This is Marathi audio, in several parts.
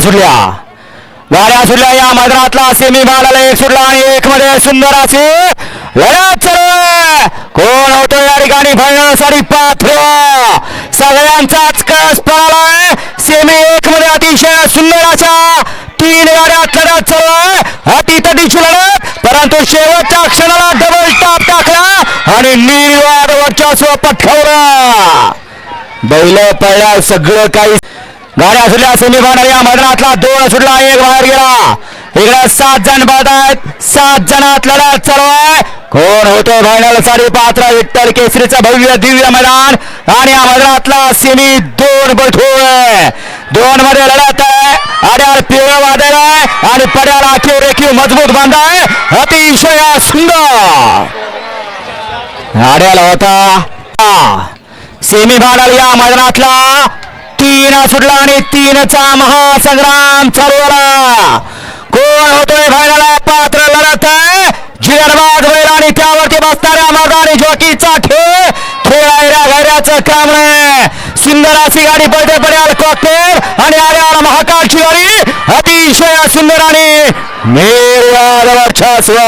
गाड्या सुटल्या गाड्या सुटल्या या मैदानातला सेमी मारायला एक सुटला आणि एक मध्ये सुंदर अशी लढत चालू कोण होतो या ठिकाणी? फायनलसाठी पात्र. सगळ्यांचाच कस पळालाय सेमी एक मध्ये अतिशय सुंदर अशा तीन गाड्या लढत चालू अति तटीची लढत. परंतु शेवटच्या क्षणाला डबल टॉप टाकला आणि निर्वाद वर्चस्व पटकावलं बैल पळल्या सगळं काही गाड्या सुटल्या सेमीफायनल या मैदानातला दोन सुटला एक बाहेर गेला. इकडे सात जण बाद आहेत. सात जणात लढत चालू आहे कोण होतो फायनल साडी पात्र विठ्ठल केसरीचं भव्य दिव्य मैदान. आणि या मैदानातला सेमी दोन बळतोय दोन मध्ये लढत आहे. आड्याल पिवळं वादळ आहे. आणि पड्याला आखीव रेखीव मजबूत बांधाय अतिशय सुंदर. आड्याला होता. सेमी फायनल या मैदानातला तीन सुटला आणि तीनचा महासंग्राम चालू झाला. कोण होतोय फायनल पात्र लढत आहे. जिरबाज होईल आणि त्यावरती बसणाऱ्या मर्दानी जॉकीचा खेळ. खेळायला घऱ्याचं काम नाही. सुंदर अशी गाडी पडते पडेल कॉकटेल आणि आल्याला महाकालची गाडी अतिशय सुंदर आणि निर्वाद वर्चस्व.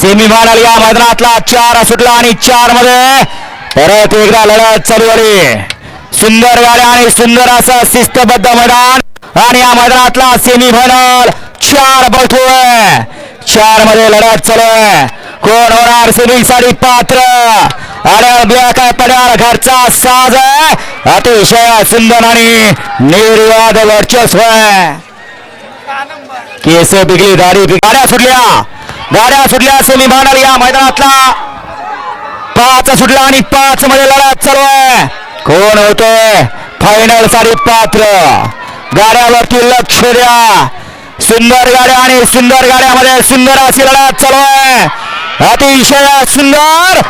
सेमी फायनल या मैदानातला चार सुटला आणि चारमध्ये परत एकदा लढत चालू झाली. सुंदर गाड्या आणि सुंदर असं शिस्तबद्ध मैदान. आणि या मैदानातला सेमी फायनल चार बळतोय चारमध्ये लढत चालू आहे. कोण होणार सेमी साठी पात्र? अरे बिया काय पड्यावर घरचा साज आहे. अतिशय सुंदर आणि निर्वाद वर्चस्व केस बिगली दाढी बिगली गाड्या सुटल्या. गाड्या सुटल्या सेमी फायनल या मैदानातला. पाच सुटला आणि पाच मध्ये लढत चालू आहे. कोण होतोय फायनलसाठी पात्र. गाड्यावरती लक्ष द्या. सुंदर गाड्या आणि सुंदर गाड्यामध्ये सुंदर अशी लढत चालू आहे. अतिशय सुंदर.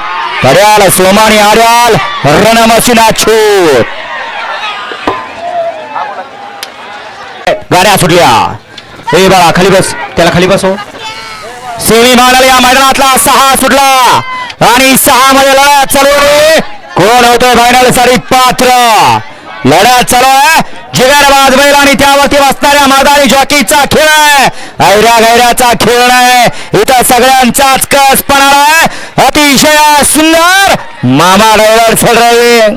पर्याल सोमानी आड्याल रणमसिना छूट. गाड्या सुटल्या. हे बाळा खाली बस. त्याला खाली बसो सेमी फायनल या मैदानातला सहा सुटला. आणि सहा मध्ये लढा चालू आहे. कोण होतोय फायनलसाठी पात्र? लढा चालू आहे. जिगरबाज बैल आणि त्यावरती बसणाऱ्या मादारी जॉकीचा खेळ आहे. ऐऱ्या गैऱ्याचा खेळ आहे इथं सगळ्यांचाच कस पणार आहे. अतिशय सुंदर मामा ड्रायव्हर चल रहे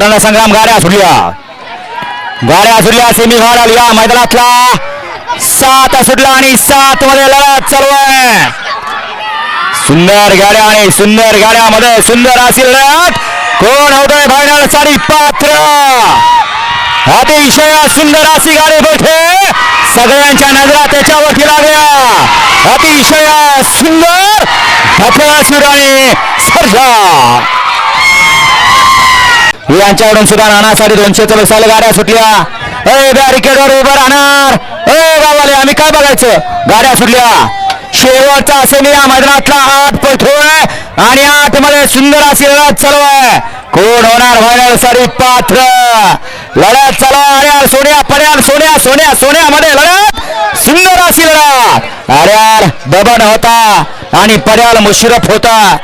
रणसंग्राम गाड्या सुटल्या. गाड्या सुटल्या सेमी फायनल या मैदानातला. सात सुटला आणि सात मध्ये लढा चालू आहे. सुंदर गाड्या आणि सुंदर गाड्यामध्ये सुंदर अशी कोण होतोय फायनलसाठी पात्र? अतिशय सुंदर अशी गाडी बैठे. सगळ्यांच्या नजरा त्याच्यावरती लागल्या. अतिशय सुंदर भटवासूर स्पर्धा. यांच्याकडून सुद्धा नानासाठी दोनशे चोवीस साल गाड्या सुटल्या. ए बॅरिकेडवर उभं राहणार. ए गावाले आम्ही काय बघायचं? गाड्या सुटल्या. शेवटचा सेमी या मैदानातला आठ पळतोय आणि आठमध्ये सुंदर अशी लढत चालू आहे. कोण होणार? फायनलसाठी पात्र. लढत चालू आहे. अरे सोन्या पर्याल सोन्या सोन्या सोन्यामध्ये लढत. सुंदर अशी लढत. अरे यार दबन होता आणि पर्याल मुशिरफ होता.